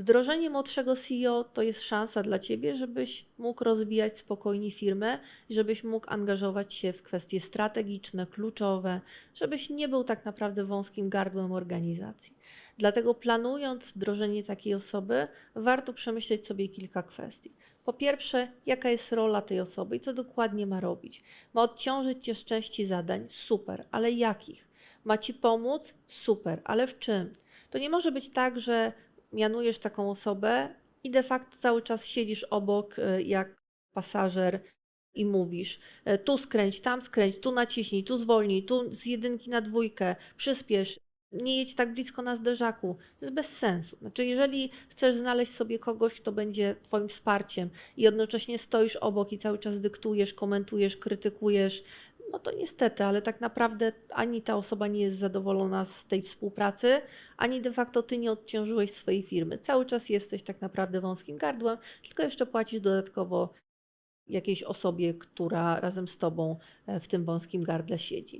Wdrożenie młodszego CEO to jest szansa dla Ciebie, żebyś mógł rozwijać spokojnie firmę, żebyś mógł angażować się w kwestie strategiczne, kluczowe, żebyś nie był tak naprawdę wąskim gardłem organizacji. Dlatego planując wdrożenie takiej osoby, warto przemyśleć sobie kilka kwestii. Po pierwsze, jaka jest rola tej osoby i co dokładnie ma robić. Ma odciążyć Cię z części zadań? Super, ale jakich? Ma Ci pomóc? Super, ale w czym? To nie może być tak, że mianujesz taką osobę i de facto cały czas siedzisz obok y, jak pasażer i mówisz y, tu skręć, tam skręć, tu naciśnij, tu zwolnij, tu z jedynki na dwójkę, przyspiesz, nie jedź tak blisko na zderzaku. To jest bez sensu. Znaczy, jeżeli chcesz znaleźć sobie kogoś, kto będzie Twoim wsparciem i jednocześnie stoisz obok i cały czas dyktujesz, komentujesz, krytykujesz, no to niestety, ale tak naprawdę ani ta osoba nie jest zadowolona z tej współpracy, ani de facto ty nie odciążyłeś swojej firmy. Cały czas jesteś tak naprawdę wąskim gardłem, tylko jeszcze płacisz dodatkowo jakiejś osobie, która razem z tobą e, w tym wąskim gardle siedzi.